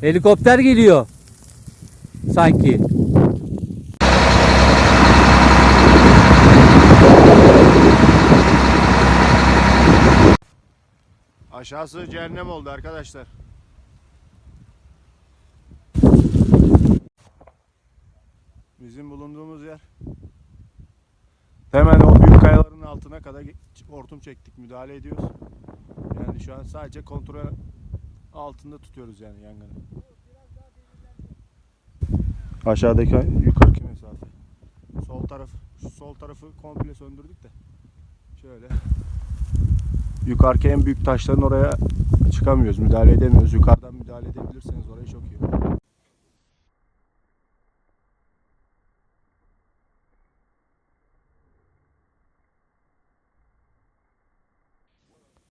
Helikopter geliyor. Sanki. Aşağısı cehennem oldu arkadaşlar. Bizim bulunduğumuz yer hemen o büyük kayaların altına kadar hortum çektik, müdahale ediyoruz. Yani şu an sadece kontrol altında tutuyoruz yani yangını. Aşağıdaki yukarıki mesafe. Sol taraf, sol tarafı komple söndürdük de. Şöyle. Yukarıki en büyük taşların oraya çıkamıyoruz, müdahale edemiyoruz. Yukarıdan müdahale edebilirseniz orayı çok iyi.